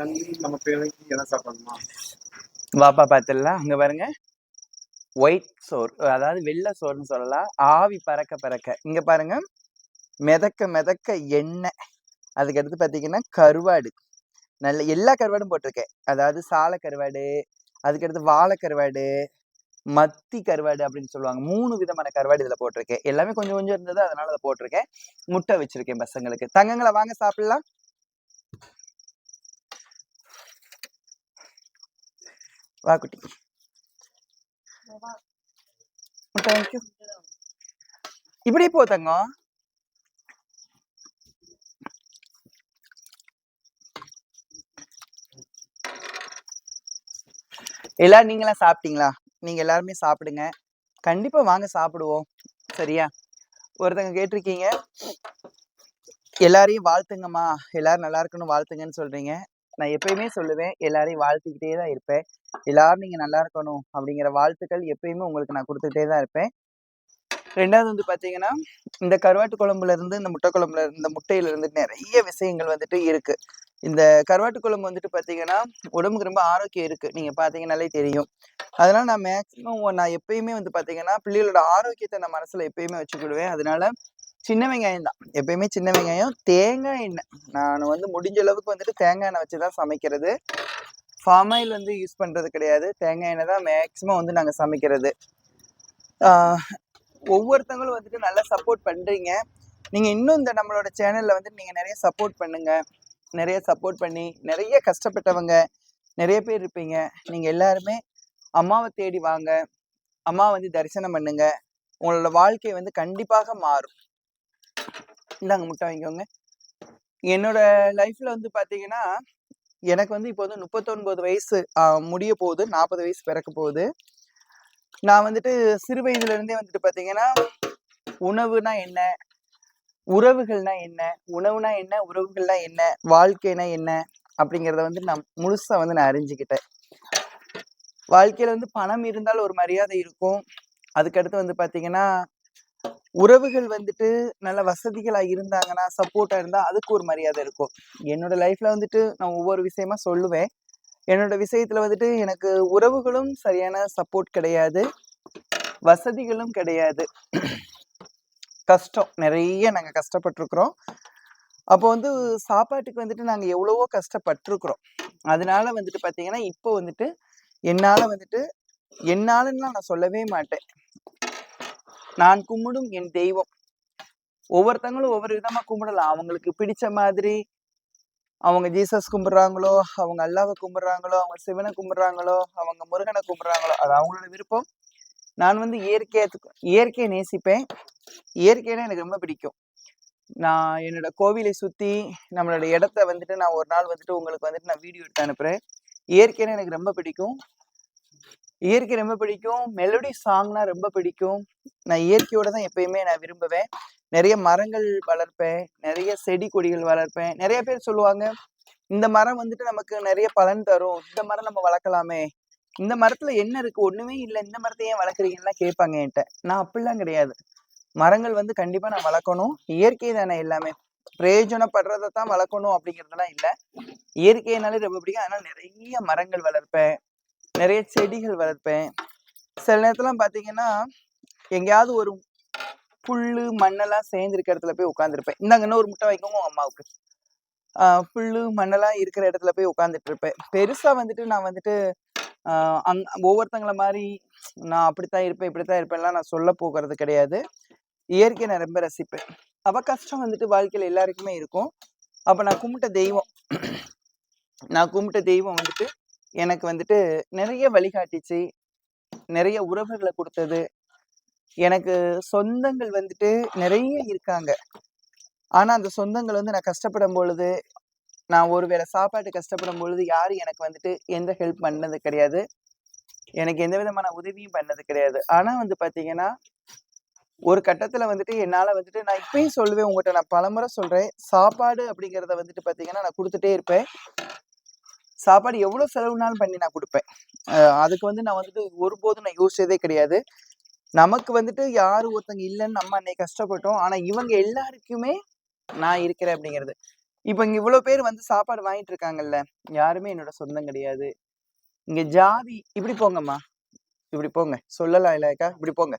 நன்றி நம்ம பிள்ளைக்கு எதை சாப்பிடணுமா வாப்பா பார்த்துடலாம் அங்க பாருங்க. ஒயிட் சோறு. அதாவது வெள்ளை சோறுன்னு சொல்லலாம். ஆவி பறக்க பறக்க. இங்க பாருங்க. மிதக்க மிதக்க எண்ணெய். அதுக்கு அடுத்து பார்த்தீங்கன்னா கருவாடு. நல்ல எல்லா கருவாடும் போட்டிருக்கேன். அதாவது சாலை கருவாடு அதுக்கடுத்து வாழை கருவாடு மத்தி கருவாடு அப்படின்னு சொல்லுவாங்க. மூணு விதமான கருவாடு இதில் போட்டிருக்கேன். எல்லாமே கொஞ்சம் கொஞ்சம் இருந்தது அதனால அதை போட்டிருக்கேன். முட்டை வச்சிருக்கேன் பசங்களுக்கு. தங்கங்களை வாங்க சாப்பிடலாம். வா குட்டி. இப்படியே போ தங்கம். எல்லாரும் நீங்களாம் சாப்பிட்டீங்களா? நீங்க எல்லாருமே சாப்பிடுங்க. கண்டிப்பா வாங்க சாப்பிடுவோம். சரியா? ஒருத்தங்க கேட்டிருக்கீங்க. எல்லாரையும் வாழ்த்துங்கம்மா. எல்லாரும் நல்லா இருக்கணும் வாழ்த்துங்கன்னு சொல்றீங்க. நான் எப்பயுமே சொல்லுவேன் எல்லாரையும் வாழ்த்திக்கிட்டே தான் இருப்பேன். எல்லாரும் நீங்கள் நல்லா இருக்கணும். அப்படிங்கிற வாழ்த்துக்கள் எப்பயுமே உங்களுக்கு நான் கொடுத்துட்டே தான் இருப்பேன். ரெண்டாவது வந்து பார்த்தீங்கன்னா இந்த கருவாட்டு குழம்புல இருந்து இந்த முட்டை குழம்புல இருந்து இந்த முட்டையில இருந்து நிறைய விஷயங்கள் வந்துட்டு இருக்கு. இந்த கருவாட்டு குழம்பு வந்துட்டு பார்த்தீங்கன்னா உடம்புக்கு ரொம்ப ஆரோக்கியம் இருக்கு. நீங்க பார்த்தீங்கன்னாலே தெரியும். அதனால நான் மேக்சிமம் நான் எப்பயுமே வந்து பார்த்தீங்கன்னா பிள்ளைகளோட ஆரோக்கியத்தை நான் மனசுல எப்பயுமே வச்சுக்கிடுவேன். அதனால சின்ன வெங்காயம் தான். எப்பயுமே சின்ன வெங்காயம் தேங்காய் எண்ணெய். நான் வந்து முடிஞ்ச அளவுக்கு வந்துட்டு தேங்காய் எண்ணெய் வச்சு தான் சமைக்கிறது. ஃபார்ம் ஆயில் வந்து யூஸ் பண்ணுறது கிடையாது. தேங்காய் எண்ணெய் தான் மேக்சிமம் வந்து நாங்கள் சமைக்கிறது. ஒவ்வொருத்தவங்களும் வந்துட்டு நல்லா சப்போர்ட் பண்ணுறீங்க நீங்கள் இன்னும் இந்த நம்மளோட சேனலில் வந்து நீங்கள் நிறைய சப்போர்ட் பண்ணுங்கள் நிறைய சப்போர்ட் பண்ணி நிறைய கஷ்டப்பட்டவங்க நிறைய பேர் இருப்பீங்க. நீங்கள் எல்லாருமே அம்மாவை தேடி வாங்க. அம்மா வந்து தரிசனம் பண்ணுங்க. உங்களோட வாழ்க்கை வந்து கண்டிப்பாக மாறும். இந்தாங்க முட்டை வாங்கிக்கோங்க. என்னோட லைஃப்ல வந்து பாத்தீங்கன்னா எனக்கு வந்து இப்போ வந்து முப்பத்தொன்பது வயசு முடிய போகுது நாற்பது வயசு பிறக்க போகுது. நான் வந்துட்டு சிறு வயதுல இருந்தே வந்துட்டு பாத்தீங்கன்னா உணவுனா என்ன? உறவுகள்னா என்ன? உணவுனா என்ன? உறவுகள்னா என்ன? வாழ்க்கைனா என்ன? அப்படிங்கிறத வந்து நான் முழுசா வந்து நான் அறிஞ்சுக்கிட்டேன். வாழ்க்கையில வந்து பணம் இருந்தால் ஒரு மரியாதை இருக்கும். அதுக்கடுத்து வந்து பாத்தீங்கன்னா உறவுகள் வந்துட்டு நல்ல வசதிகளா இருந்தாங்கன்னா சப்போர்ட்டா இருந்தா அதுக்கு ஒரு மரியாதை இருக்கும். என்னோட லைஃப்ல வந்துட்டு நான் ஒவ்வொரு விஷயமா சொல்லுவேன். என்னோட விஷயத்துல வந்துட்டு எனக்கு உறவுகளும் சரியான சப்போர்ட் கிடையாது. வசதிகளும் கிடையாது. கஷ்டம். நிறைய நாங்க கஷ்டப்பட்டிருக்கிறோம். அப்போ வந்து சாப்பாட்டுக்கு வந்துட்டு நாங்க எவ்வளவோ கஷ்டப்பட்டிருக்கிறோம். அதனால வந்துட்டு பாத்தீங்கன்னா இப்போ வந்துட்டு என்னால வந்துட்டு என்னாலன்னா நான் சொல்லவே மாட்டேன். நான் கும்பிடும் என் தெய்வம். ஒவ்வொருத்தங்களும் ஒவ்வொரு விதமா கும்பிடலாம். அவங்களுக்கு பிடிச்ச மாதிரி அவங்க ஜீசஸ் கும்பிடுறாங்களோ அவங்க அல்லாவை கும்பிடுறாங்களோ அவங்க சிவனை கும்பிடுறாங்களோ அவங்க முருகனை கும்பிடுறாங்களோ அது அவங்களோட விருப்பம். நான் வந்து இயற்கையை இயற்கையை நேசிப்பேன். இயற்கைனா எனக்கு ரொம்ப பிடிக்கும். நான் என்னோட கோவிலை சுத்தி நம்மளோட இடத்த வந்துட்டு நான் ஒரு நாள் வந்துட்டு உங்களுக்கு வந்துட்டு நான் வீடியோ எடுத்து அனுப்புறேன். இயற்கைனா எனக்கு ரொம்ப பிடிக்கும். இயற்கை ரொம்ப பிடிக்கும். மெலடி சாங்னா ரொம்ப பிடிக்கும். நான் இயற்கையோட தான் எப்பயுமே நான் விரும்புவேன். நிறைய மரங்கள் வளர்ப்பேன். நிறைய செடி கொடிகள் வளர்ப்பேன். நிறைய பேர் சொல்லுவாங்க இந்த மரம் வந்துட்டு நமக்கு நிறைய பலன் தரும். இந்த மரம் நம்ம வளர்க்கலாமே. இந்த மரத்துல என்ன இருக்கு? ஒண்ணுமே இல்லை. இந்த மரத்தை ஏன் வளர்க்குறீங்கன்னா கேட்பாங்க என்கிட்ட. நான் அப்படிலாம் கிடையாது. மரங்கள் வந்து கண்டிப்பா நான் வளர்க்கணும். இயற்கை தானே எல்லாமே. பிரயோஜனப்படுறதை தான் வளர்க்கணும் அப்படிங்கிறதுலாம் இல்லை. இயற்கைனாலே ரொம்ப பிடிக்கும். அதனால நிறைய மரங்கள் வளர்ப்பேன். நிறைய செடிகள் வளர்ப்பேன். சில நேரத்துல பாத்தீங்கன்னா எங்கேயாவது ஒரு புல்லு மண்ணெல்லாம் சேர்ந்து இருக்கிற இடத்துல போய் உட்காந்துருப்பேன் இந்தாங்க இன்னொரு முட்டை வைக்கோங்க அம்மாவுக்கு. புல்லு மண்ணெல்லாம் இருக்கிற இடத்துல போய் உட்காந்துட்டு இருப்பேன் பெருசா வந்துட்டு நான் வந்துட்டு அங் ஒவ்வொருத்தங்கள மாதிரி நான் அப்படித்தான் இருப்பேன் இப்படித்தான் இருப்பேன்லாம் நான் சொல்ல போகிறது கிடையாது. இயற்கையை நான் ரொம்ப ரசிப்பேன். அவ கஷ்டம் வந்துட்டு வாழ்க்கையில் எல்லாருக்குமே இருக்கும். அப்போ நான் கும்பிட்ட தெய்வம் நான் கும்பிட்ட தெய்வம் வந்துட்டு எனக்கு வந்துட்டு நிறைய வழிகாட்டிச்சு. நிறைய உறவுகளை கொடுத்தது. எனக்கு சொந்தங்கள் வந்துட்டு நிறைய இருக்காங்க. ஆனா அந்த சொந்தங்கள் வந்து நான் கஷ்டப்படும் பொழுது நான் ஒருவேளை சாப்பாட்டு கஷ்டப்படும் பொழுது யாரும் எனக்கு வந்துட்டு எந்த ஹெல்ப் பண்ணது கிடையாது. எனக்கு எந்த விதமான உதவியும் பண்ணது கிடையாது. ஆனா வந்து பாத்தீங்கன்னா ஒரு கட்டத்துல வந்துட்டு என்னால வந்துட்டு நான் இப்பயும் சொல்லுவேன் உங்ககிட்ட நான் பலமுறை சொல்றேன். சாப்பாடு அப்படிங்கிறத வந்துட்டு பாத்தீங்கன்னா நான் கொடுத்துட்டே இருப்பேன். சாப்பாடு எவ்வளோ செலவுனாலும் பண்ணி நான் கொடுப்பேன். அதுக்கு வந்து நான் வந்துட்டு ஒருபோதும் நான் யோசிச்சதே கிடையாது. நமக்கு வந்துட்டு யார் ஒருத்தங்க இல்லைன்னு நம்ம அன்னைக்கு கஷ்டப்பட்டோம். ஆனால் இவங்க எல்லாருக்குமே நான் இருக்கிறேன் அப்படிங்கிறது. இப்போ இங்கே இவ்வளோ பேர் வந்து சாப்பாடு வாங்கிட்டு இருக்காங்கல்ல யாருமே என்னோட சொந்தம் கிடையாது. இங்க ஜாதி இப்படி போங்கம்மா. இப்படி போங்க. சொல்லலாம் இல்லைக்கா இப்படி போங்க.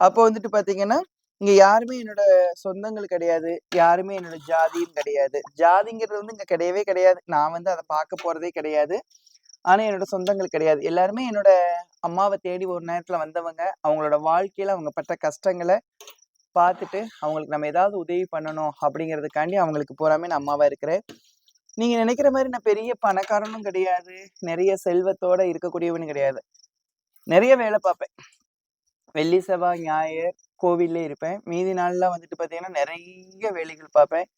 அப்போ வந்துட்டு பார்த்தீங்கன்னா இங்க யாருமே என்னோட சொந்தங்கள் கிடையாது. யாருமே என்னோட ஜாதியும் கிடையாது. ஜாதிங்கிறது வந்து இங்க கிடையவே கிடையாது. நான் வந்து அதை பார்க்க போறதே கிடையாது. ஆனா என்னோட சொந்தங்கள் கிடையாது. எல்லாருமே என்னோட அம்மாவை தேடி ஒரு நேரத்துல வந்தவங்க. அவங்களோட வாழ்க்கையில அவங்க பட்ட கஷ்டங்களை பார்த்துட்டு அவங்களுக்கு நம்ம ஏதாவது உதவி பண்ணணும் அப்படிங்கிறதுக்காண்டி அவங்களுக்கு போறாமே நான் அம்மாவா இருக்கிறேன். நீங்க நினைக்கிற மாதிரி நான் பெரிய பணக்காரனும் கிடையாது. நிறைய செல்வத்தோட இருக்கக்கூடியவனும் கிடையாது. நிறைய வேலை பார்ப்பேன். வெள்ளி செவ்வாய் ஞாயிறு கோவில்ல இருப்பேன். மீதி நாள்லாம் வந்துட்டு பாத்தீங்கன்னா நிறைய வேலைகள் பார்ப்பேன்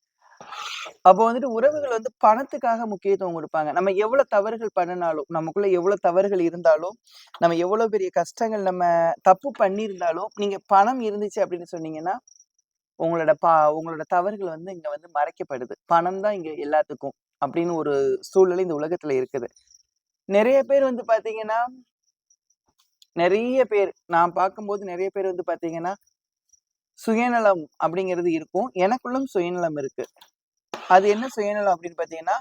அப்போ வந்துட்டு உறவுகள் வந்து பணத்துக்காக முக்கியத்துவம் கொடுப்பாங்க. நம்ம எவ்வளவு தவறுகள் பண்ணினாலும் நமக்குள்ள எவ்வளவு தவறுகள் இருந்தாலும் நம்ம எவ்வளவு பெரிய கஷ்டங்கள் நம்ம தப்பு பண்ணியிருந்தாலும் நீங்க பணம் இருந்துச்சு அப்படின்னு சொன்னீங்கன்னா உங்களோட பா உங்களோட தவறுகள் வந்து இங்க வந்து மறைக்கப்படுது. பணம் தான் இங்க எல்லாத்துக்கும் அப்படின்னு ஒரு சூழ்நிலை இந்த உலகத்துல இருக்குது. நிறைய பேர் வந்து பாத்தீங்கன்னா நிறைய பேர் நான் பார்க்கும்போது நிறைய பேர் வந்து பாத்தீங்கன்னா சுயநலம் அப்படிங்கிறது இருக்கும். எனக்குள்ளும் சுயநலம் இருக்கு. அது என்ன சுயநலம் அப்படின்னு பாத்தீங்கன்னா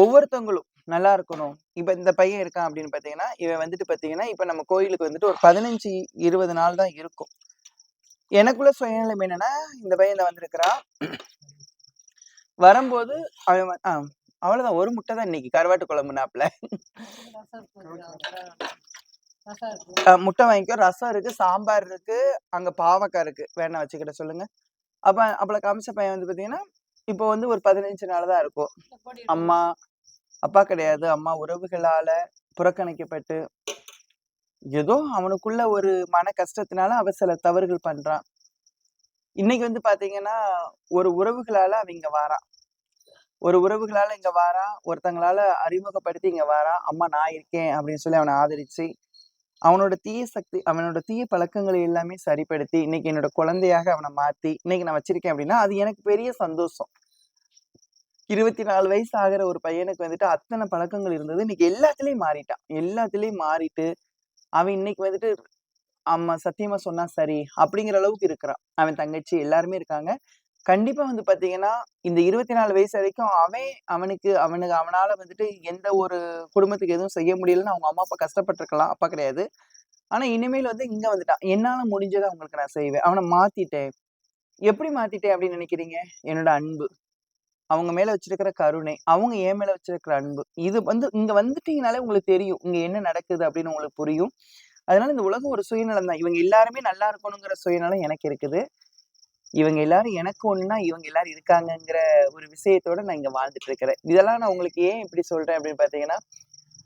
ஒவ்வொருத்தவங்களும் நல்லா இருக்கணும். இப்ப இந்த பையன் இருக்கான் அப்படின்னு பாத்தீங்கன்னா இவன் வந்துட்டு பாத்தீங்கன்னா இப்ப நம்ம கோயிலுக்கு வந்துட்டு ஒரு பதினஞ்சு இருபது நாள் தான் இருக்கும். எனக்குள்ள சுயநலம் என்னன்னா இந்த பையன் இந்த வந்திருக்கிறான். வரும்போது அவன் அவ்வளவுதான். ஒரு முட்டை தான் இன்னைக்கு. கருவாட்டு குழம்புனாப்ல. முட்டை வாங்கிக்கோ. ரசம் இருக்கு சாம்பார் இருக்கு அங்க பாவக்காய் இருக்கு. வேணா வச்சுக்கிட்ட சொல்லுங்க. அப்ப அப்பள காமிச்ச பையன் வந்து பாத்தீங்கன்னா இப்போ வந்து ஒரு பதினஞ்சு நாள் தான் இருக்கும். அம்மா அப்பா கிடையாது. அம்மா உறவுகளால புறக்கணிக்கப்பட்டு ஏதோ அவனுக்குள்ள ஒரு மன கஷ்டத்தினால அவ சில தவறுகள் பண்றான். இன்னைக்கு வந்து பாத்தீங்கன்னா ஒரு உறவுகளால அவன் இங்க வாரான். ஒரு உறவுகளால இங்க வாரான். ஒருத்தங்களால அறிமுகப்படுத்தி இங்க வாரான். அம்மா நான் இருக்கேன். அப்படின்னு சொல்லி அவனை ஆதரிச்சு அவனோட தீய சக்தி அவனோட தீய பழக்கங்களை எல்லாமே சரிப்படுத்தி இன்னைக்கு என்னோட குழந்தையாக அவனை மாத்தி இன்னைக்கு நான் வச்சிருக்கேன் அப்படின்னா அது எனக்கு பெரிய சந்தோஷம். இருபத்தி நாலு வயசு ஆகிற ஒரு பையனுக்கு வந்துட்டு அத்தனை பழக்கங்கள் இருந்தது. இன்னைக்கு எல்லாத்துலயும் மாறிட்டான். எல்லாத்துலயும் மாறிட்டு அவன் இன்னைக்கு வந்துட்டு அம்மா சத்தியமா சொன்னா சரி அப்படிங்கிற அளவுக்கு இருக்கிறான். அவன் தங்கச்சி எல்லாருமே இருக்காங்க. கண்டிப்பா வந்து பாத்தீங்கன்னா இந்த இருபத்தி நாலு வயசு வரைக்கும் அவன் அவனுக்கு அவனுக்கு அவனால வந்துட்டு எந்த ஒரு குடும்பத்துக்கு எதுவும் செய்ய முடியலன்னு அவங்க அம்மா அப்பா கஷ்டப்பட்டிருக்கலாம். அப்பா கிடையாது. ஆனா இனிமேல் வந்து இங்க வந்துட்டான் என்னால முடிஞ்சதை அவங்களுக்கு நான் செய்வேன். அவனை மாத்திட்டேன். எப்படி மாத்திட்டேன் அப்படின்னு நினைக்கிறீங்க? என்னோட அன்பு. அவங்க மேல வச்சிருக்கிற கருணை அவங்க என் மேல வச்சிருக்கிற அன்பு. இது வந்து இங்க வந்துட்டீங்கனாலே உங்களுக்கு தெரியும். இங்க என்ன நடக்குது அப்படின்னு உங்களுக்கு புரியும். அதனால இந்த உலகம் ஒரு சுயநலம் தான். இவங்க எல்லாருமே நல்லா இருக்கணுங்கிற சுயநலம் எனக்கு இருக்குது. இவங்க எல்லாரும் எனக்கு ஒண்ணுனா இவங்க எல்லாரும் இருக்காங்கங்கிற ஒரு விஷயத்தோட நான் இங்க வாழ்ந்துட்டு இருக்கிறேன் இதெல்லாம் நான் உங்களுக்கு ஏன் இப்படி சொல்றேன் அப்படின்னு பாத்தீங்கன்னா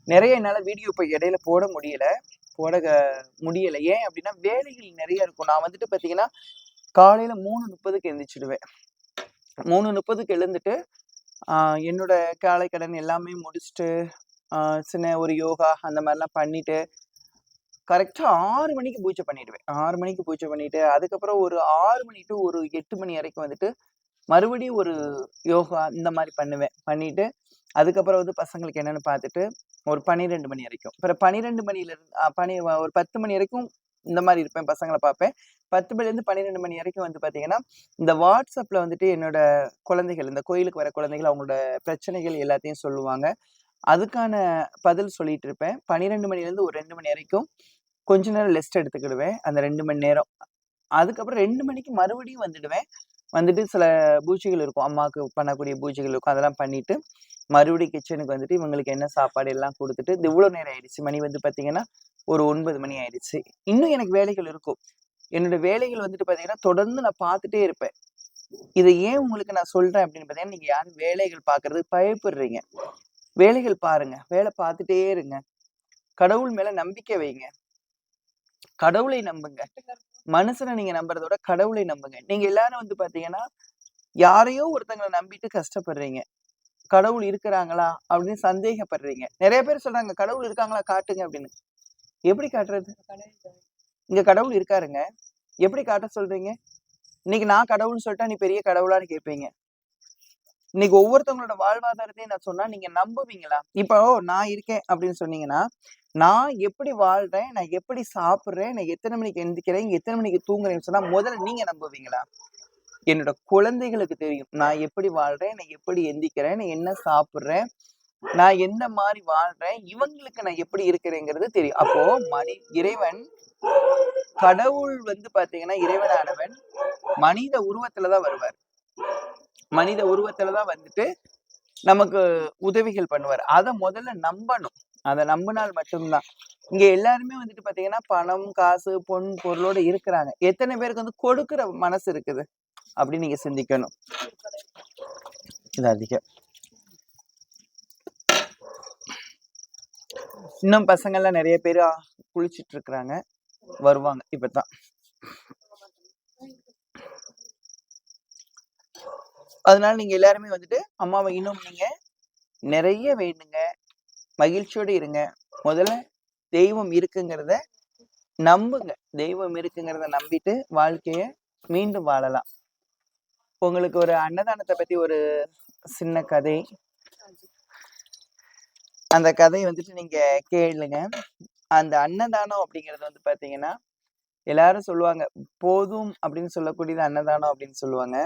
நிறைய என்னால வீடியோ இப்போ இடையில போட முடியல. போட முடியலை. முடியல ஏன் அப்படின்னா வேலைகள் நிறைய இருக்கும். நான் வந்துட்டு பாத்தீங்கன்னா காலையில மூணு முப்பதுக்கு எழுந்திரிச்சிடுவேன் மூணு முப்பதுக்கு எழுந்துட்டு என்னோட காலை கடன் எல்லாமே முடிச்சுட்டு சின்ன ஒரு யோகா அந்த மாதிரிலாம் பண்ணிட்டு கரெக்டாக ஆறு மணிக்கு பூஜை பண்ணிடுவேன். ஆறு மணிக்கு பூஜை பண்ணிட்டு அதுக்கப்புறம் ஒரு ஆறு மணி டு ஒரு எட்டு மணி வரைக்கும் வந்துட்டு மறுபடியும் ஒரு யோகா இந்த மாதிரி பண்ணுவேன். பண்ணிட்டு அதுக்கப்புறம் வந்து பசங்களுக்கு என்னன்னு பார்த்துட்டு ஒரு பன்னிரெண்டு மணி வரைக்கும். அப்புறம் பன்னிரெண்டு மணில இருந்து பனி ஒரு பத்து மணி வரைக்கும் இந்த மாதிரி இருப்பேன் பசங்களை பார்ப்பேன். பத்து மணிலேருந்து பன்னிரெண்டு மணி வரைக்கும் வந்து பார்த்தீங்கன்னா இந்த வாட்ஸ்அப்பில் வந்துட்டு என்னோட குழந்தைகள் இந்த கோயிலுக்கு வர குழந்தைகள் அவங்களோட பிரச்சனைகள் எல்லாத்தையும் சொல்லுவாங்க. அதுக்கான பதில் சொல்லிட்டு இருப்பேன். பன்னிரெண்டு மணிலேருந்து ஒரு ரெண்டு மணி வரைக்கும் கொஞ்ச நேரம் ரெஸ்ட் எடுத்துக்கிடுவேன். அந்த ரெண்டு மணி நேரம். அதுக்கப்புறம் ரெண்டு மணிக்கு மறுபடியும் வந்துடுவேன். வந்துட்டு சில பூஜைகள் இருக்கும். அம்மாவுக்கு பண்ணக்கூடிய பூஜைகள் இருக்கும். அதெல்லாம் பண்ணிட்டு மறுபடியும் கிச்சனுக்கு வந்துட்டு இவங்களுக்கு என்ன சாப்பாடு எல்லாம் கொடுத்துட்டு இது இவ்வளவு நேரம் ஆயிடுச்சு. மணி வந்து பாத்தீங்கன்னா ஒரு ஒன்பது மணி ஆயிடுச்சு. இன்னும் எனக்கு வேலைகள் இருக்கும். என்னோட வேலைகள் வந்துட்டு பாத்தீங்கன்னா தொடர்ந்து நான் பார்த்துட்டே இருப்பேன். இதை ஏன் உங்களுக்கு நான் சொல்றேன் அப்படின்னு பாத்தீங்கன்னா நீங்க யாரும் வேலைகள் பாக்குறது பயப்படுறீங்க. வேலைகள் பாருங்க. வேலை பார்த்துட்டே இருங்க. கடவுள் மேல நம்பிக்கை வைங்க. கடவுளை நம்புங்க. மனுஷனை நீங்க நம்புறதோட கடவுளை நம்புங்க. நீங்க எல்லாரும் வந்து பாத்தீங்கன்னா யாரையோ ஒருத்தங்களை நம்பிட்டு கஷ்டப்படுறீங்க. கடவுள் இருக்கிறாங்களா? அப்படின்னு சந்தேகப்படுறீங்க. நிறைய பேர் சொல்றாங்க கடவுள் இருக்காங்களா? காட்டுங்க அப்படின்னு. எப்படி காட்டுறது? இங்க கடவுள் இருக்காருங்க. எப்படி காட்ட சொல்றீங்க? இன்னைக்கு நான் கடவுள்னு சொல்லிட்டா நீ பெரிய கடவுளான்னு கேட்பீங்க. இன்னைக்கு ஒவ்வொருத்தவங்களோட வாழ்வாதாரத்தையும் நான் சொன்னா நீங்க நம்புவீங்களா? இப்போ நான் இருக்கேன் அப்படின்னு சொன்னீங்கன்னா நான் எப்படி வாழ்றேன்? நான் எப்படி சாப்பிடுறேன்? நான் எத்தனை மணிக்கு எந்திரிக்கிறேன் எத்தனை மணிக்கு தூங்குறேன்னு சொன்னா முதல்ல நீங்க நம்புவீங்களா? என்னோட குழந்தைகளுக்கு தெரியும். நான் எப்படி வாழ்றேன்? நான் எப்படி எந்திக்கிறேன்? நான் என்ன சாப்பிட்றேன்? நான் எந்த மாதிரி வாழ்றேன்? இவங்களுக்கு நான் எப்படி இருக்கிறேங்கிறது தெரியும். அப்போ மனி இறைவன் கடவுள் வந்து பாத்தீங்கன்னா இறைவனானவன் மனித உருவத்துலதான் வருவார். மனித உருவத்துலதான் வந்துட்டு நமக்கு உதவிகள் பண்ணுவார். அதை முதல்ல நம்பணும். அதை நம்பினால் மட்டும்தான். இங்க எல்லாருமே வந்துட்டு பாத்தீங்கன்னா பணம் காசு பொன் பொருளோட இருக்கிறாங்க. எத்தனை பேருக்கு வந்து கொடுக்கிற மனசு இருக்குது அப்படின்னு நீங்க சிந்திக்கணும். இது அதிகம். இன்னும் பசங்கள்லாம் நிறைய பேர் குளிச்சிட்டு இருக்கிறாங்க. வருவாங்க. இப்பதான். அதனால நீங்க எல்லாருமே வந்துட்டு அம்மாவை இன்னும் நீங்க நிறைய வேண்டுங்க. மகிழ்ச்சியோட இருங்க. முதல்ல தெய்வம் இருக்குங்கிறத நம்புங்க. தெய்வம் இருக்குங்கிறத நம்பிட்டு வாழ்க்கைய மீண்டும் வாழலாம். உங்களுக்கு ஒரு அன்னதானத்தை பத்தி ஒரு சின்ன கதை. அந்த கதையை வந்துட்டு நீங்க கேளுங்க. அந்த அன்னதானம் அப்படிங்கிறது வந்து பாத்தீங்கன்னா எல்லாரும் சொல்லுவாங்க போதும் அப்படின்னு சொல்லக்கூடியது அன்னதானம் அப்படின்னு சொல்லுவாங்க.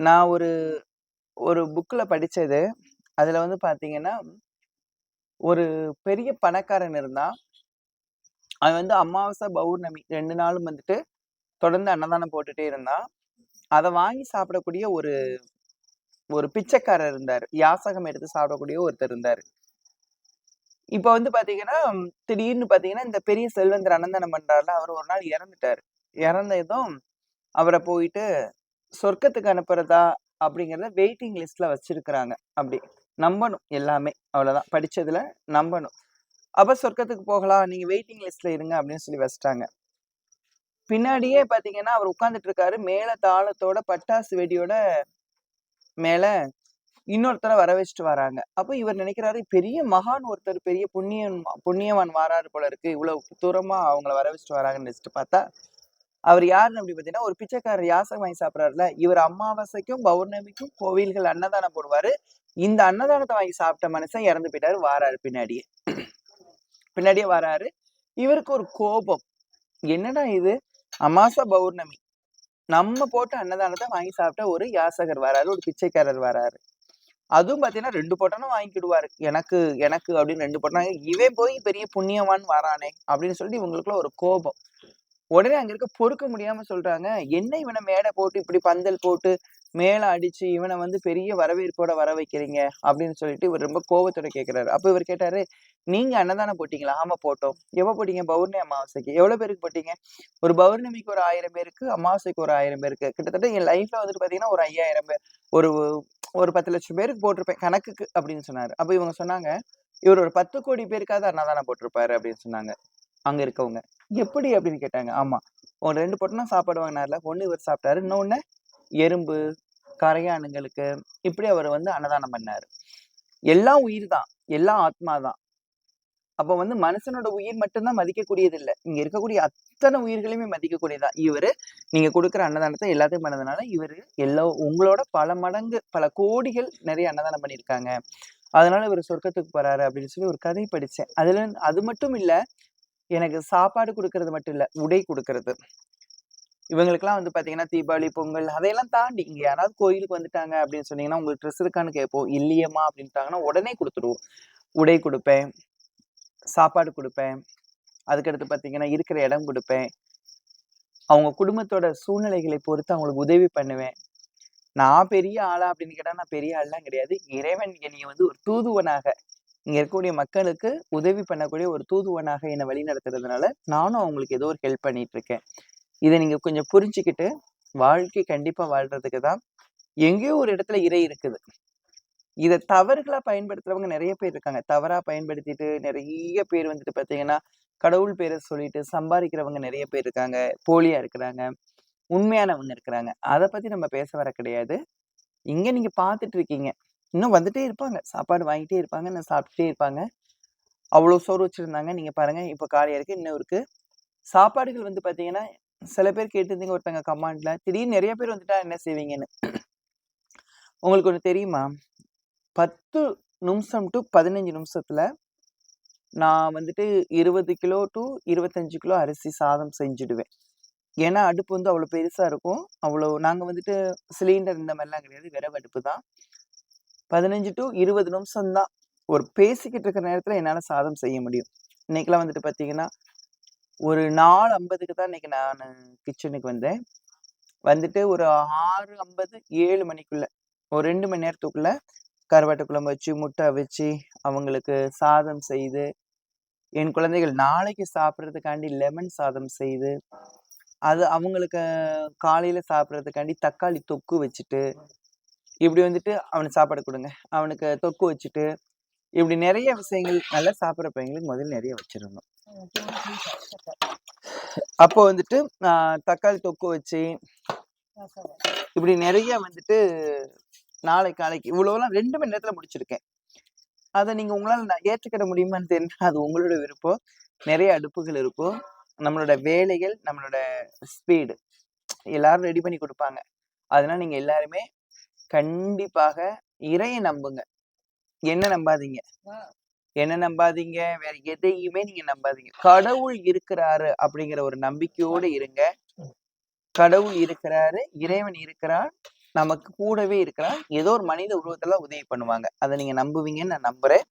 நான் ஒரு ஒரு புக்கில் படித்தது அதில் வந்து பார்த்தீங்கன்னா ஒரு பெரிய பணக்காரன் இருந்தான். அவன் வந்து அமாவாசை பௌர்ணமி ரெண்டு நாளும் வந்துட்டு தொடர்ந்து அன்னதானம் போட்டுட்டே இருந்தான். அதை வாங்கி சாப்பிடக்கூடிய ஒரு ஒரு பிச்சைக்காரர் இருந்தார். யாசகம் எடுத்து சாப்பிடக்கூடிய ஒருத்தர் இருந்தார். இப்போ வந்து பார்த்தீங்கன்னா திடீர்னு பார்த்தீங்கன்னா இந்த பெரிய செல்வந்தர் அன்னதானம் பண்ணுறாருல அவர் ஒரு நாள் இறந்துட்டாரு. இறந்ததும் அவரை போயிட்டு சொர்க்கத்துக்கு அனுப்புறதா அப்படிங்கறத வெயிட்டிங் லிஸ்ட்ல வச்சிருக்கிறாங்க. அப்படி நம்பணும் எல்லாமே அவ்வளவுதான். படிச்சதுல நம்பணும். அப்ப சொர்க்கத்துக்கு போகலாம் நீங்க வெயிட்டிங் லிஸ்ட்ல இருங்க அப்படின்னு சொல்லி வச்சிட்டாங்க. பின்னாடியே பாத்தீங்கன்னா அவர் உட்காந்துட்டு இருக்காரு. மேல தாளத்தோட பட்டாசு வெடியோட மேல இன்னொருத்தரை வர வச்சுட்டு வராங்க. அப்போ இவர் நினைக்கிறாரு பெரிய மகான் ஒருத்தர் பெரிய புண்ணியன் புண்ணியவான் வாராரு போல இருக்கு. இவ்வளவு தூரமா அவங்கள வர வச்சுட்டு வராங்கன்னு நினைச்சிட்டு பார்த்தா அவர் யாருன்னு அப்படி பார்த்தீங்கன்னா ஒரு பிச்சைக்காரர் யாசகம் வாங்கி சாப்பிட்றாருல இவர் அமாவாசைக்கும் பௌர்ணமிக்கும் கோவில்கள் அன்னதானம் போடுவாரு. இந்த அன்னதானத்தை வாங்கி சாப்பிட்ட மனுஷன் இறந்து போயிட்டாரு வாராரு பின்னாடியே. பின்னாடியே வராரு. இவருக்கு ஒரு கோபம். என்னடா இது? அமாசா பௌர்ணமி. நம்ம போட்ட அன்னதானத்தை வாங்கி சாப்பிட்ட ஒரு யாசகர் வராரு ஒரு பிச்சைக்காரர் வராரு. அதுவும் பாத்தீங்கன்னா ரெண்டு பொட்டனும் வாங்கிக்கிடுவாரு. எனக்கு எனக்கு அப்படின்னு ரெண்டு பொட்டனம் இவன் போய் பெரிய புண்ணியவான் வரானே அப்படின்னு சொல்லிட்டு இவங்களுக்குள்ள ஒரு கோபம். உடனே அங்க இருக்க பொறுக்க முடியாம சொல்றாங்க. என்ன இவனை மேடை போட்டு இப்படி பந்தல் போட்டு மேல அடிச்சு இவனை வந்து பெரிய வரவேற்போட வர வைக்கிறீங்க அப்படின்னு சொல்லிட்டு இவர் ரொம்ப கோபத்தோட கேட்கிறாரு அப்ப இவர் கேட்டாரு நீங்க அன்னதானம் போட்டீங்களா? ஆமா போட்டோம். எவ்வளவு போட்டீங்க? பௌர்ணமி அமாவாசைக்கு. எவ்வளவு பேருக்கு போட்டீங்க? ஒரு பௌர்ணமிக்கு ஒரு ஆயிரம் பேருக்கு அமாவாசைக்கு ஒரு ஆயிரம் பேருக்கு. கிட்டத்தட்ட என் லைஃப்ல வந்துட்டு பாத்தீங்கன்னா ஒரு ஐயாயிரம் பேர். ஒரு ஒரு பத்து லட்சம் பேருக்கு போட்டிருப்பேன் கணக்குக்கு அப்படின்னு சொன்னாரு. அப்ப இவங்க சொன்னாங்க இவர் ஒரு பத்து கோடி பேருக்காவது அன்னதானம் போட்டிருப்பாரு அப்படின்னு சொன்னாங்க. அங்க இருக்கவங்க. எப்படி அப்படின்னு கேட்டாங்க. ஆமா. ஒரு ரெண்டு பொட்டனா சாப்பாடு வாங்கினார்ல. ஒண்ணு இவர் சாப்பிட்டாரு. இன்னொன்னு எறும்பு கரையானுங்களுக்கு. இப்படி அவர் வந்து அன்னதானம் பண்ணாரு. எல்லாம் உயிர் தான். எல்லாம் ஆத்மா தான். அப்ப வந்து மனுஷனோட உயிர் மட்டும்தான் மதிக்கக்கூடியது இல்ல இங்க இருக்கக்கூடிய அத்தனை உயிர்களையுமே மதிக்கக்கூடியதுதான் இவரு நீங்க கொடுக்குற அன்னதானத்தை எல்லாத்தையும் பண்ணதுனால இவரு எல்லா உங்களோட பல மடங்கு பல கோடிகள் நிறைய அன்னதானம் பண்ணியிருக்காங்க. அதனால இவர் சொர்க்கத்துக்கு போறாரு அப்படின்னு சொல்லி ஒரு கதை படிச்சேன். அதுல அது மட்டும் இல்ல எனக்கு சாப்பாடு கொடுக்கறது மட்டும் இல்ல உடை கொடுக்கறது. இவங்களுக்குலாம் வந்து பாத்தீங்கன்னா தீபாவளி பொங்கல் அதையெல்லாம் தாண்டி இங்க யாராவது கோயிலுக்கு வந்துட்டாங்க அப்படின்னு சொன்னீங்கன்னா உங்களுக்கு ட்ரெஸ் இருக்கான்னு கேட்போம் இல்லையம்மா அப்படின்ட்டாங்கன்னா உடனே கொடுத்துருவோம் உடை கொடுப்பேன் சாப்பாடு கொடுப்பேன் அதுக்கடுத்து பாத்தீங்கன்னா இருக்கிற இடம் கொடுப்பேன். அவங்க குடும்பத்தோட சூழ்நிலைகளை பொறுத்து அவங்களுக்கு உதவி பண்ணுவேன். நான் பெரிய ஆளா அப்படின்னு கேட்டா நான் பெரிய ஆள்லாம் கிடையாது. இறைவன் என்னைய வந்து ஒரு தூதுவனாக இங்க இருக்கக்கூடிய மக்களுக்கு உதவி பண்ணக்கூடிய ஒரு தூதுவனாக என்னை வழி நடத்துறதுனால நானும் அவங்களுக்கு ஏதோ ஒரு ஹெல்ப் பண்ணிட்டு இருக்கேன் இதை நீங்கள் கொஞ்சம் புரிஞ்சுக்கிட்டு வாழ்க்கை கண்டிப்பாக வாழ்றதுக்கு தான் எங்கேயோ ஒரு இடத்துல இறை இருக்குது. இதை தவறுகளா பயன்படுத்துறவங்க நிறைய பேர் இருக்காங்க. தவறா பயன்படுத்திட்டு நிறைய பேர் வந்துட்டு பார்த்தீங்கன்னா கடவுள் பேரை சொல்லிட்டு சம்பாதிக்கிறவங்க நிறைய பேர் இருக்காங்க. போலியா இருக்கிறாங்க. உண்மையானவங்க இருக்கிறாங்க. அதை பத்தி நம்ம பேச வர கிடையாது. இங்கே நீங்கள் பார்த்துட்டு இருக்கீங்க. இன்னும் வந்துட்டே இருப்பாங்க. சாப்பாடு வாங்கிட்டே இருப்பாங்க. நான் சாப்பிட்டுட்டே இருப்பாங்க. அவ்வளோ சோறு வச்சுருந்தாங்க. நீங்கள் பாருங்கள் இப்போ காலையாக இருக்குது இன்னும் இருக்குது சாப்பாடுகள் வந்து பார்த்தீங்கன்னா சில பேர் கேட்டிருந்தீங்க ஒருத்தங்க கமாண்டில். திடீர்னு நிறைய பேர் வந்துட்டா என்ன செய்வீங்கன்னு. உங்களுக்கு ஒன்று தெரியுமா? பத்து நிமிஷம் டு பதினஞ்சு நிமிஷத்தில் நான் வந்துட்டு இருபது கிலோ டு இருபத்தஞ்சு கிலோ அரிசி சாதம் செஞ்சுடுவேன். ஏன்னா அடுப்பு வந்து அவ்வளோ பெருசாக இருக்கும். அவ்வளோ நாங்கள் வந்துட்டு சிலிண்டர் இந்த மாதிரிலாம் கிடையாது. விறகு அடுப்பு தான். பதினஞ்சு டு இருபது நிமிஷம் தான். ஒரு பேசிக்கிட்டு இருக்கிற நேரத்தில் என்னால் சாதம் செய்ய முடியும். இன்னைக்கெல்லாம் வந்துட்டு பார்த்தீங்கன்னா, ஒரு 4:50க்கு தான் இன்னைக்கு நான் கிச்சனுக்கு வந்தேன். வந்துட்டு ஒரு 6:50, 7 மணிக்குள்ள, ஒரு ரெண்டு மணி நேரத்துக்குள்ள கருவாட்டு குழம்பு வச்சு, முட்டை வச்சு அவங்களுக்கு சாதம் செய்து, என் குழந்தைகள் நாளைக்கு சாப்பிட்றதுக்காண்டி லெமன் சாதம் செய்து, அது அவங்களுக்கு காலையில் சாப்பிட்றதுக்காண்டி தக்காளி தொக்கு வச்சுட்டு, இப்படி வந்துட்டு அவனுக்கு சாப்பாடு கொடுங்க அவனுக்கு தொக்கு வச்சுட்டு, இப்படி நிறைய விஷயங்கள் நல்லா சாப்பிட்ற பையங்களுக்கு முதல்ல நிறைய வச்சிருந்தோம் அப்போ வந்துட்டு நான் தக்காளி தொக்கு வச்சு இப்படி நிறைய வந்துட்டு நாளைக்கு காலைக்கு இவ்வளோலாம் ரெண்டு மணி நேரத்துல முடிச்சிருக்கேன். அதை நீங்க உங்களால நான் ஏற்றுக்கிட முடியுமான்னு தெரியல. அது உங்களோட விருப்பம். நிறைய அடுப்புகள் இருக்கும். நம்மளோட வேலைகள், நம்மளோட ஸ்பீடு எல்லாரும் ரெடி பண்ணி கொடுப்பாங்க அதனால நீங்க எல்லாருமே கண்டிப்பாக இறைய நம்புங்க. என்ன நம்பாதீங்க. என்ன நம்பாதீங்க. வேற எதையுமே நீங்க நம்பாதீங்க. கடவுள் இருக்கிறாரு அப்படிங்கிற ஒரு நம்பிக்கையோட இருங்க. கடவுள் இருக்கிறாரு, இறைவன் இருக்கிறார், நமக்கு கூடவே இருக்கிறார். ஏதோ ஒரு மனித உருவத்துல உதவி பண்ணுவாங்க. அத நீங்க நம்புவீங்கன்னு நான் நம்புறேன்.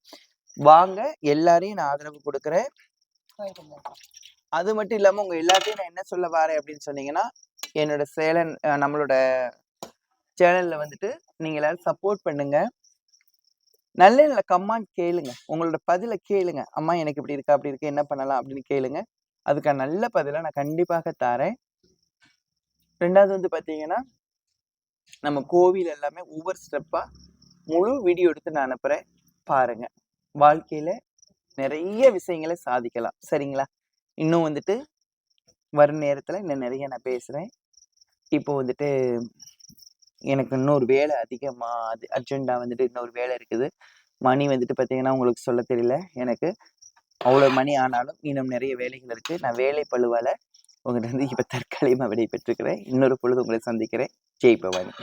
வாங்க எல்லாரையும் நான் ஆதரவு குடுக்குறேன். அது மட்டும் இல்லாம உங்க எல்லாத்தையும் நான் என்ன சொல்ல வாரேன் அப்படின்னு சொன்னீங்கன்னா, என்னோட சேலன் நம்மளோட சேனலில் வந்துட்டு நீங்கள் எல்லோரும் சப்போர்ட் பண்ணுங்க. நல்ல நல்ல கம்மான் கேளுங்க. உங்களோட பதில கேளுங்க. அம்மா எனக்கு இப்படி இருக்கா அப்படி இருக்கு. என்ன பண்ணலாம் அப்படின்னு கேளுங்க. அதுக்கான நல்ல பதிலை நான் கண்டிப்பாக தரேன் ரெண்டாவது வந்து பார்த்தீங்கன்னா, நம்ம கோவில் எல்லாமே ஒவ்வொரு ஸ்டெப்பாக முழு வீடியோ எடுத்து நான் அனுப்புகிறேன் பாருங்க. வாழ்க்கையில் நிறைய விஷயங்களை சாதிக்கலாம். சரிங்களா? இன்னும் வந்துட்டு வரும் நேரத்தில் இன்னும் நிறைய நான் பேசுகிறேன் இப்போ வந்துட்டு எனக்கு இன்னொரு வேலை அதிகமாக அது அர்ஜென்ட்டா வந்துட்டு இன்னொரு வேலை இருக்குது. மணி வந்துட்டு பார்த்தீங்கன்னா, உங்களுக்கு சொல்ல தெரியல எனக்கு. அவ்வளோ மணி ஆனாலும் இன்னும் நிறைய வேலைகள் இருக்கு. நான் வேலை பளுவால உங்ககிட்ட வந்து இப்போ தற்காலிகமாக விடைபெற்றுக்கிறேன் இன்னொரு பொழுது உங்களை சந்திக்கிறேன். ஜெய் பவானி.